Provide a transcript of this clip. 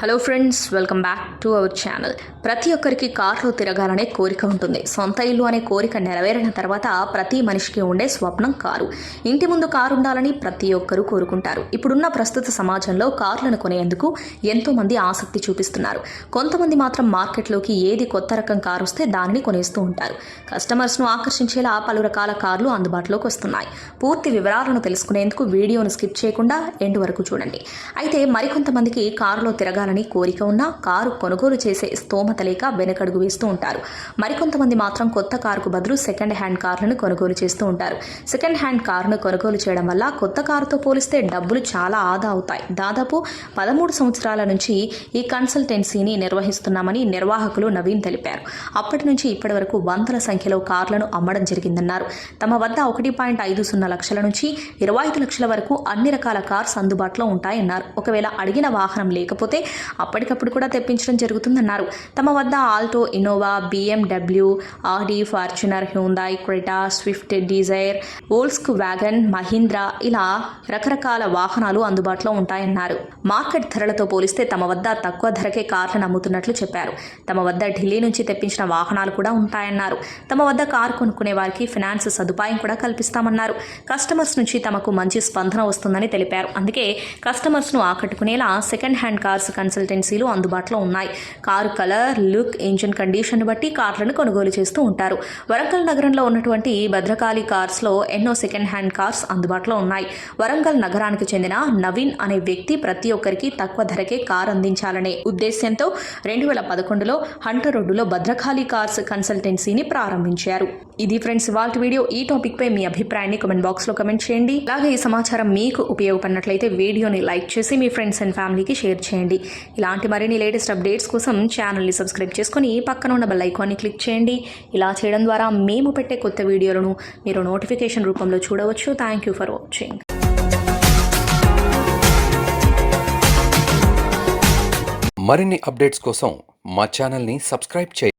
Hello friends welcome back to our channel ప్రతి ఒక్కరికి కార్లో తిరగాలనే కోరిక ఉంటుంది. సొంత ఇల్లు అనే కోరిక నెరవేరిన తర్వాత ప్రతి మనిషికి ఉండే స్వప్నం కారు. ఇంటి ముందు కారు ఉండాలని ప్రతి ఒక్కరూ కోరుకుంటారు. ఇప్పుడున్న ప్రస్తుత సమాజంలో కార్లను కొనేందుకు ఎంతోమంది ఆసక్తి చూపిస్తున్నారు. కొంతమంది మాత్రం మార్కెట్లోకి ఏది కొత్త రకం కారు వస్తే దానిని కొనేస్తూ ఉంటారు. కస్టమర్స్ను ఆకర్షించేలా పలు రకాల కార్లు అందుబాటులోకి వస్తున్నాయి. పూర్తి వివరాలను తెలుసుకునేందుకు వీడియోను స్కిప్ చేయకుండా ఎండ్ వరకు చూడండి. అయితే మరికొంతమందికి కారులో తిరగాలని కోరిక ఉన్నా కారు కొనుగోలు చేసే స్తోమత లేక వెనకడుగు వేస్తూ ఉంటారు. మరికొంతమంది మాత్రం కొత్త కారుకు బదులు సెకండ్ హ్యాండ్ కార్లను కొనుగోలు చేస్తూ ఉంటారు. సెకండ్ హ్యాండ్ కారును కొనుగోలు చేయడం వల్ల కొత్త కారుతో పోలిస్తే డబ్బులు చాలా ఆదా అవుతాయి. దాదాపు పదమూడు సంవత్సరాల నుంచి ఈ కన్సల్టెన్సీని నిర్వహిస్తున్నామని నిర్వాహకులు నవీన్ తెలిపారు. అప్పటి నుంచి ఇప్పటి వరకు వందల సంఖ్యలో కార్లను అమ్మడం జరిగిందన్నారు. తమ వద్ద ఒకటి పాయింట్ ఐదు సున్నా లక్షల నుంచి ఇరవై ఐదు లక్షల వరకు అన్ని రకాల కార్స్ అందుబాటులో ఉంటాయన్నారు. ఒకవేళ అడిగిన వాహనం లేకపోతే అప్పటికప్పుడు కూడా తెప్పించడం జరుగుతుందన్నారు. తమ వద్ద Alto Innova BMW Audi Fortuner Hyundai Creta Swift Dzire Volkswagen Mahindra ఇలా రకరకాల వాహనాలు అందుబాటులో ఉంటాయన్నారు. మార్కెట్ ధరలతో పోలిస్తే తమ వద్ద తక్కువ ధరకే కార్లను అమ్ముతున్నట్లు చెప్పారు. తమ వద్ద ఢిల్లీ నుంచి తెప్పించిన వాహనాలు కూడా ఉంటాయన్నారు. తమ వద్ద కారు కొనుక్కునే వారికి ఫినాన్స్ సదుపాయం కూడా కల్పిస్తామన్నారు. కస్టమర్స్ నుంచి తమకు మంచి స్పందన వస్తుందని తెలిపారు. అందుకే కస్టమర్స్ను ఆకట్టుకునేలా సెకండ్ హ్యాండ్ కార్స్ కన్సల్టెన్సీలు అందుబాటులో ఉన్నాయి. Car colour look engine condition బట్టి కార్లను కొనుగోలు చేస్తూ ఉంటారు. వరంగల్ నగరంలో ఉన్నటువంటి భద్రకాళి కార్స్లో ఎన్నో సెకండ్ హ్యాండ్ కార్స్ అందుబాటులో ఉన్నాయి. వరంగల్ నగరానికి చెందిన నవీన్ అనే వ్యక్తి ప్రతి ఒక్కరికి తక్కువ ధరకే కార్ అందించాలనే ఉద్దేశ్యంతో రెండు వేల పదకొండులో హంటర్ రోడ్డులో భద్రకాళి కార్స్ కన్సల్టెన్సీని ప్రారంభించారు. ఇది ఫ్రెండ్స్ వాళ్ళ వీడియో. ఈ టాపిక్ పై మీ అభిప్రాయాన్ని కమెంట్ బాక్స్లో కమెంట్ చేయండి. అలాగే ఈ సమాచారం మీకు ఉపయోగపడినట్లయితే వీడియోని లైక్ చేసి మీ ఫ్రెండ్స్ అండ్ ఫ్యామిలీకి షేర్ చేయండి. ఇలాంటి మరిన్ని లేటెస్ట్ అప్డేట్స్ కోసం ఛానల్ని సబ్స్క్రైబ్ చేసుకొని పక్కన ఉన్న బెల్ ఐకాన్ని క్లిక్ చేయండి. ఇలా చేయడం ద్వారా మేము పెట్టే కొత్త వీడియోలను మీరు నోటిఫికేషన్ రూపంలో చూడవచ్చు. థ్యాంక్ యూ ఫర్ వాచింగ్ మరిన్ని అప్డేట్స్ కోసం మా ఛానల్ని సబ్స్క్రైబ్ చేయండి.